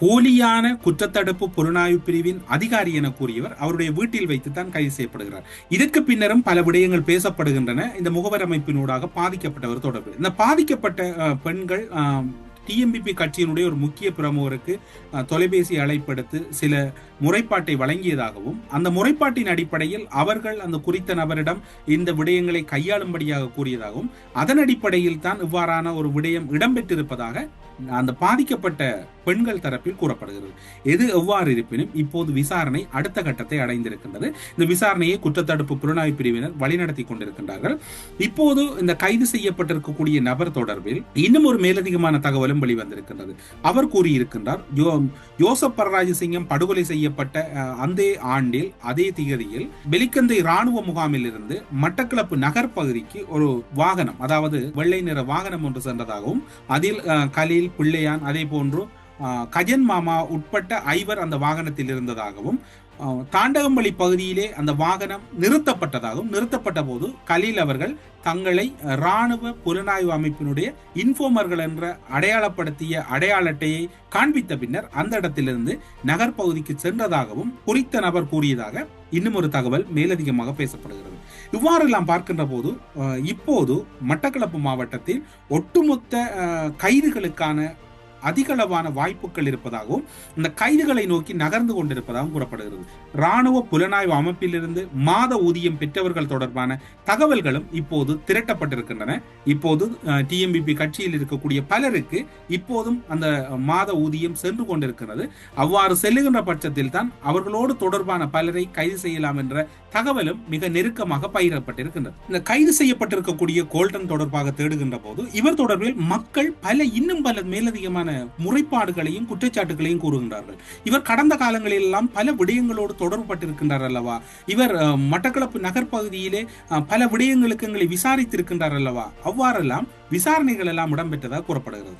போலியான குற்றத்தடுப்பு புலனாய்வு பிரிவின் அதிகாரி என கூறியவர் அவருடைய வீட்டில் வைத்துத்தான் கைது செய்யப்படுகிறார். இதற்கு பின்னரும் பல விடயங்கள் பேசப்படுகின்றன. இந்த முகவர் அமைப்பினூடாக பாதிக்கப்பட்டவர் தொடர்பு இந்த பாதிக்கப்பட்ட பெண்கள் டிஎம்பிபி கட்சியினுடைய ஒரு முக்கிய பிரமுகருக்கு தொலைபேசி அழைப்படுத்து சில முறைப்பாட்டை வழங்கியதாகவும் அந்த முறைப்பாட்டின் அடிப்படையில் அவர்கள் அந்த குறித்த நபரிடம் இந்த விடயங்களை கையாளும்படியாக கூறியதாகவும் அதன் அடிப்படையில் தான் இவ்வாறான ஒரு விடயம் இடம்பெற்றிருப்பதாக அந்த பாதிக்கப்பட்ட பெண்கள் தரப்பில் கூறப்படுகிறது. எது எவ்வாறு இருப்பினும் இப்போது விசாரணை அடுத்த கட்டத்தை அடைந்திருக்கின்றது. இந்த விசாரணையை குற்றத்தடுப்பு புலனாய்வு பிரிவினர் வழிநடத்தி கொண்டிருக்கின்றார்கள். இப்போது இந்த கைது செய்யப்பட்டிருக்கக்கூடிய நபர் தொடர்பில் இன்னும் ஒரு மேலதிகமான தகவலும் வெளிவந்திருக்கின்றது. அவர் கூறியிருக்கின்றார் யோ யோசப் பரராஜசிங்கம் படுகொலை செய்யப்பட்ட அந்த ஆண்டில் அதே திகதியில் வெலிக்கந்தை ராணுவ முகாமில் இருந்து மட்டக்களப்பு நகர் பகுதிக்கு ஒரு வாகனம் அதாவது வெள்ளை நிற வாகனம் ஒன்று சென்றதாகவும் அதில் அஹ், கலீல் பிள்ளையான் அதே போன்று கஜன் மாமா உட்பட்ட ஐவர் அந்த வாகனத்தில் இருந்ததாகவும் அஹ், தாண்டகம்பள்ளி பகுதியிலே அந்த வாகனம் நிறுத்தப்பட்டதாகவும் நிறுத்தப்பட்ட போது கலீல் அவர்கள் தங்களை ராணுவ புலனாய்வு அமைப்பினுடைய இன்ஃபோமர்கள் என்ற அடையாளப்படுத்திய அடையாள அட்டையை காண்பித்த பின்னர் அந்த இடத்திலிருந்து நகர் பகுதிக்கு சென்றதாகவும் குறித்த நபர் கூறியதாக இன்னும் ஒரு தகவல் மேலதிகமாக பேசப்படுகிறது. இவ்வாறெல்லாம் பார்க்கின்ற போது இப்போது மட்டக்களப்பு மாவட்டத்தில் ஒட்டுமொத்த கைதுகளுக்கான அதிகளவான வாய்ப்புகள் இருப்பதாகவும் இந்த கைதுகளை நோக்கி நகர்ந்து கொண்டிருப்பதாகவும் கூறப்படுகிறது. ராணுவ புலனாய்வு அமைப்பிலிருந்து மாத ஊதியம் பெற்றவர்கள் தொடர்பான தகவல்களும் இப்போது திரட்டப்பட்டிருக்கின்றன. இப்போது டிஎம்பிபி கட்சியில் இருக்கக்கூடிய பலருக்கு இப்போதும் அந்த மாத ஊதியம் சென்று கொண்டிருக்கிறது. அவ்வாறு செல்லுகின்ற பட்சத்தில் தான் அவர்களோடு தொடர்பான பலரை கைது செய்யலாம் என்ற தகவலும் மிக நெருக்கமாக பயிரப்பட்டிருக்கின்றது இந்த கைது செய்யப்பட்டிருக்கக்கூடிய கோல்டன் தொடர்பாக தேடுகின்ற போது இவர் தொடர்பில் மக்கள் பல இன்னும் பல மேலதிகமான முறைப்பாடுகளையும் குற்றச்சாட்டுகளையும் கூறுகின்றார்கள். இவர் கடந்த காலங்களில் எல்லாம் பல விடயங்களோடு தொடர்புபட்டிருக்கின்றார் அல்லவா? இவர் மட்டக்களப்பு நகர் பகுதியிலே பல விடயங்களுக்கு எங்களை விசாரித்திருக்கின்றார் அல்லவா? அவ்வாறெல்லாம் விசாரணைகள் எல்லாம் இடம்பெற்றதாக கூறப்படுகிறது.